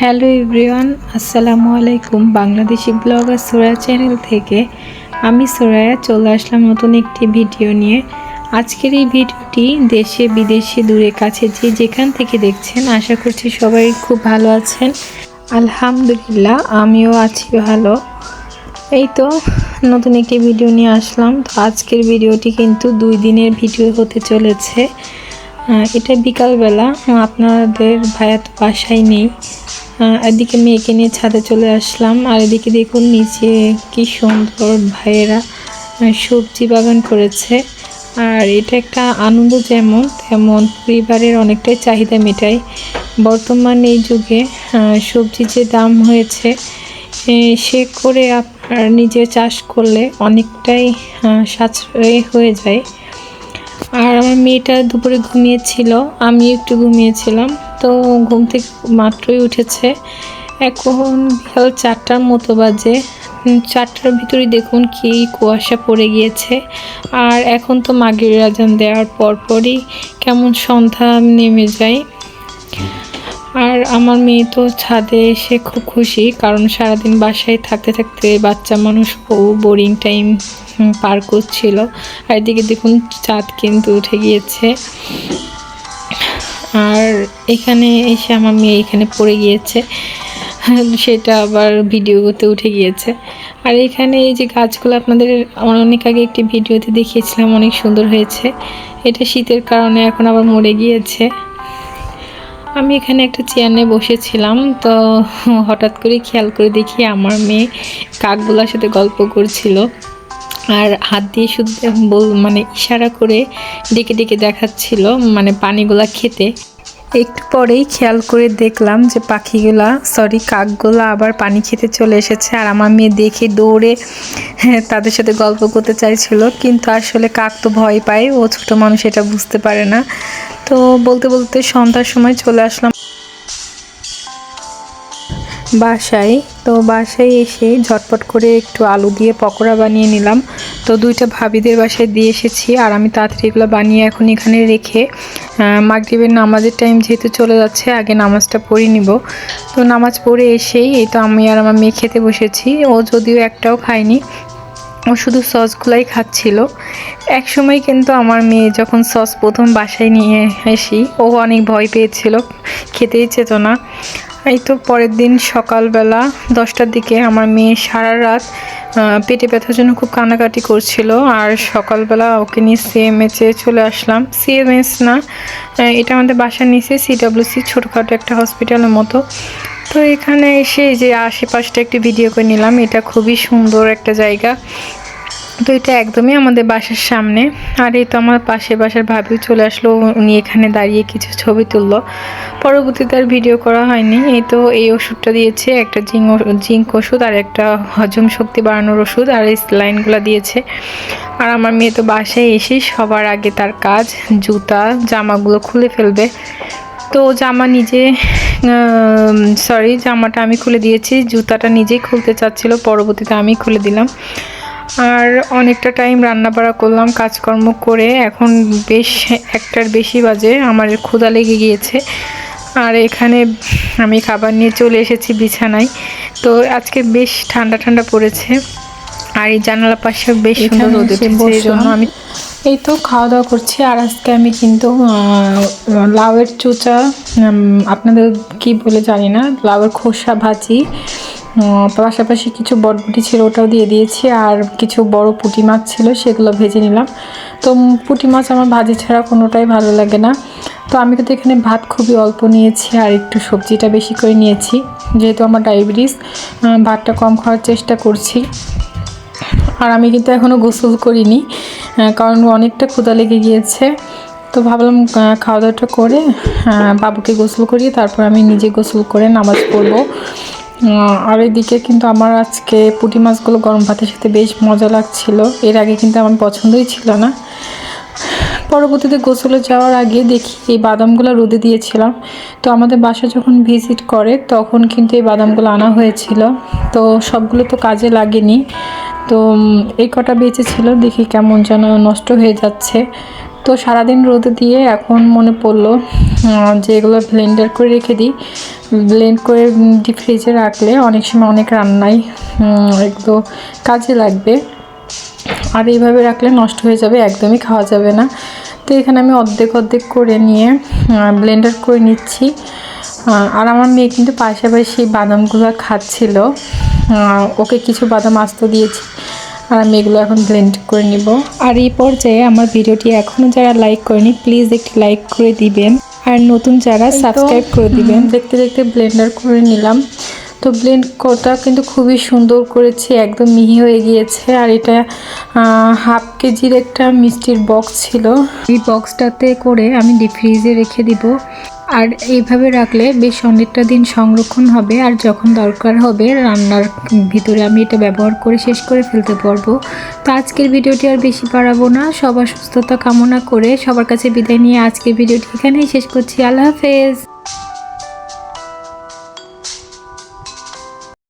Hello everyone, আসসালামু আলাইকুম। Bangladeshi blogger সোরা চ্যানেল থেকে আমি সোরায়া চলে আসলাম নতুন একটি ভিডিও নিয়ে। আজকের এই ভিডিওটি দেশে, বিদেশে, দূরে, কাছে যে যেখান থেকে দেখছেন, আশা করছি সবাই খুব ভালো আছেন। আলহামদুলিল্লাহ, আমিও আছি ভালো। এই তো নতুন একটি ভিডিও নিয়ে আসলাম। তো আজকের ভিডিওটি কিন্তু দুই দিনের ভিডিও হতে চলেছে। এটা বিকালবেলা। আপনাদের ভাইয়া তো বাসায় নেই। এদিকে মেয়েকে নিয়ে ছাদে চলে আসলাম। আর এদিকে দেখুন নিচে কি সুন্দর ভাইয়েরা সবজি বাগান করেছে। আর এটা একটা আনন্দ যেমন, তেমন পরিবারের অনেকটাই চাহিদা মেটায়। বর্তমান এই যুগে সবজি যে দাম হয়েছে সে করে আপনার নিজে চাষ করলে অনেকটাই সাশ্রয় হয়ে যায়। আর আমার মেয়েটা দুপুরে ঘুমিয়েছিল আমি একটু ঘুমিয়েছিলাম। তো ঘুম থেকে মাত্রই উঠেছে। এখন বিকাল চারটার মতো বাজে। চারটার ভিতরে দেখুন কি কুয়াশা পড়ে গিয়েছে। আর এখন তো মাগের রাজান দেওয়ার পরপরই কেমন সন্ধ্যা নেমে যায়। আর আমার মেয়ে তো ছাদে এসে খুব খুশি, কারণ সারাদিন বাসায় থাকতে থাকতে বাচ্চা মানুষ ও বোরিং টাইম পার করছিল। আর এদিকে দেখুন চাঁদ কিন্তু উঠে গিয়েছে। আর এখানে এসে আমার মেয়ে এখানে পড়ে গিয়েছে। সেটা আবার ভিডিও করতে উঠে গিয়েছে। আর এখানে এই যে গাছগুলো আপনাদের অনেক আগে একটি ভিডিওতে দেখিয়েছিলাম, অনেক সুন্দর হয়েছে। এটা শীতের কারণে এখন আবার মরে গিয়েছে। আমি এখানে একটা চেয়ার নিয়ে বসেছিলাম, তো হঠাৎ করে খেয়াল করে দেখি আমার মেয়ে কাকগুলোর সাথে গল্প করছিল। আর হাত দিয়ে শুধু বল মানে ইশারা করে ডেকে ডেকে দেখাচ্ছিল মানে পানিগুলা খেতে। একটু পরেই খেয়াল করে দেখলাম যে পাখিগুলা সরি কাকগুলা আবার পানি খেতে চলে এসেছে। আর আমার মেয়ে দেখে দৌড়ে হ্যাঁ, তাদের সাথে গল্প করতে চাইছিল কিন্তু আসলে কাক তো ভয় পায় ও ছোট মানুষ এটা বুঝতে পারে না। তো বলতে বলতে সন্ধ্যার সময় চলে আসলাম। বাসায়। তো বাসায় এসে ঝটপট করে একটু আলু দিয়ে পকোড়া বানিয়ে নিলাম। তো দুইটা ভাবিদের বাসায় দিয়ে এসেছি আর আমি তাড়াতাড়ি এগুলো বানিয়ে এখন এখানে রেখে মাগরিবের নামাজের টাইম যেহেতু চলে যাচ্ছে, আগে নামাজটা পড়ে নিব। তো নামাজ পড়ে এসেই এই তো আমি আর আমার মেয়ে খেতে বসেছি। ও যদিও একটাও খায়নি, ও শুধু সসগুলাই খাচ্ছিল। এক সময় কিন্তু আমার মেয়ে যখন সস প্রথম বাসায় নিয়ে আসি, ও অনেক ভয় পেয়েছিল, খেতেই চেত না। এই তো পরের দিন সকালবেলা দশটার দিকে আমার মেয়ে সারা রাত পেটে ব্যথার জন্য খুব কান্নাকাটি করছিল আর সকালবেলা ওকে নিয়ে সিএমএচে চলে আসলাম। সিএমএস না এটা আমাদের বাসার নিচে সিডাব্লিউসি ছোটোখাটো একটা হসপিটালের মতো। তো এখানে এসে যে আশেপাশটা একটি ভিডিও করে নিলাম, এটা খুবই সুন্দর একটা জায়গা। তো এটা একদমই আমাদের বাসার সামনে। আর এই তো আমার পাশে বাসার ভাবিও চলে আসলো, উনি এখানে দাঁড়িয়ে কিছু ছবি তুললো। পরবর্তীতে আর ভিডিও করা হয়নি। এই তো এই ওষুধটা দিয়েছে, একটা জিঙ্ক জিঙ্ক ওষুধ আর একটা হজম শক্তি বাড়ানোর ওষুধ আর এই লাইনগুলো দিয়েছে। আর আমার মেয়ে তো বাসায় এসে সবার আগে তার কাজ, জুতা, জামাগুলো খুলে ফেলবে। তো জামা নিজে সরি জামাটা আমি খুলে দিয়েছি, জুতাটা নিজেই খুলতে চাচ্ছিল, পরবর্তীতে আমি খুলে দিলাম। আর অনেকটা টাইম রান্না বাড়া করলাম কাজকর্ম করে। এখন বেশ একটার বেশি বাজে আমার ক্ষুধা লেগে গিয়েছে। আর এখানে আমি খাবার নিয়ে চলে এসেছি বিছানায়। তো আজকে বেশ ঠান্ডা ঠান্ডা পড়েছে। আর এই জানালা পাশে বেশ সুন্দর রোদ উঠেছে জন্য আমি এই তো খাওয়া দাওয়া করছি। আর আজকে আমি কিন্তু লাউয়ের চোচা আপনাদের কি বলে জানি না লাউয়ের খোসা ভাজি। পাশাপাশি কিছু বটবুটি ছিল ওটাও দিয়ে দিয়েছি, আর কিছু বড় পুঁটি মাছ ছিল, সেগুলো ভেজে নিলাম। তো পুঁটি মাছ আমার ভাজি ছাড়া কোনোটাই ভালো লাগে না। তো আমি কিন্তু এখানে ভাত খুবই অল্প নিয়েছি, আর একটু সবজিটা বেশি করে নিয়েছি। যেহেতু আমার ডায়াবেটিস ভাতটা কম খাওয়ার চেষ্টা করছি। আর আমি কিন্তু এখনও গোসল করিনি কারণ অনেকটা ক্ষুদা লেগে গিয়েছে। তো ভাবলাম খাওয়া দাওয়াটা করে বাবুকে গোসল করিয়ে তারপর আমি নিজে গোসল করে নামাজ পড়ব। আর এদিকে কিন্তু আমার আজকে পুঁটি মাছগুলো গরম ভাতের সাথে বেশ মজা লাগছিল। এর আগে কিন্তু আমার পছন্দই ছিল না। পরবর্তীতে গোসলে যাওয়ার আগে দেখি এই বাদামগুলো রোদে দিয়েছিলাম। তো আমাদের বাসা যখন ভিজিট করে, তখন কিন্তু এই বাদামগুলো আনা হয়েছিল। তো সবগুলো তো কাজে লাগেনি। তো এই কটা বেঁচে ছিল দেখি কেমন যেন নষ্ট হয়ে যাচ্ছে। তো সারাদিন রোদে দিয়ে এখন মনে পড়ল যে এগুলো ব্লেন্ডার করে রেখে দিই। ব্লেন্ড করে ডিপ ফ্রিজে রাখলে অনেক সময় অনেক উম, এগুলো কাজে লাগবে। আর এইভাবে রাখলে নষ্ট হয়ে যাবে একদমই খাওয়া যাবে না। তো এখানে আমি অর্ধেক অর্ধেক করে নিয়ে ব্লেন্ডার করে নিচ্ছি। আর আমার মেয়ে কিন্তু পাশাপাশি বাদামগুলো খাচ্ছিল। ওকে কিছু বাদাম আস্ত দিয়েছি। আর আমি এগুলো এখন ব্লেন্ড করে নিব। আর এই পর্যায়ে আমার ভিডিওটি এখনও যারা লাইক করেনি প্লিজ একটি লাইক করে দিবেন। আর নতুন যারা সাবস্ক্রাইব করে দিবেন দেখতে দেখতে ব্লেন্ডার করে নিলাম। তো ব্লেন্ড করা কিন্তু খুবই সুন্দর করেছে একদম মিহি হয়ে গিয়েছে। আর এটা হাফ কেজির একটা মিষ্টির বক্স ছিল। এই বক্সটাতে করে আমি ডিপ ফ্রিজে রেখে দিব। আর এইভাবে রাখলে বেশ অনেকটা দিন সংরক্ষণ হবে, আর যখন দরকার হবে রান্নার ভিতরে আমি এটা ব্যবহার করে শেষ করে ফেলতে পারব। তো আজকের ভিডিওটি আর বেশি বাড়াবো না, সবার সুস্থতা কামনা করে সবার কাছে বিদায় নিয়ে আজকের ভিডিওটি এখানেই শেষ করছি। আল্লাহ হাফেজ।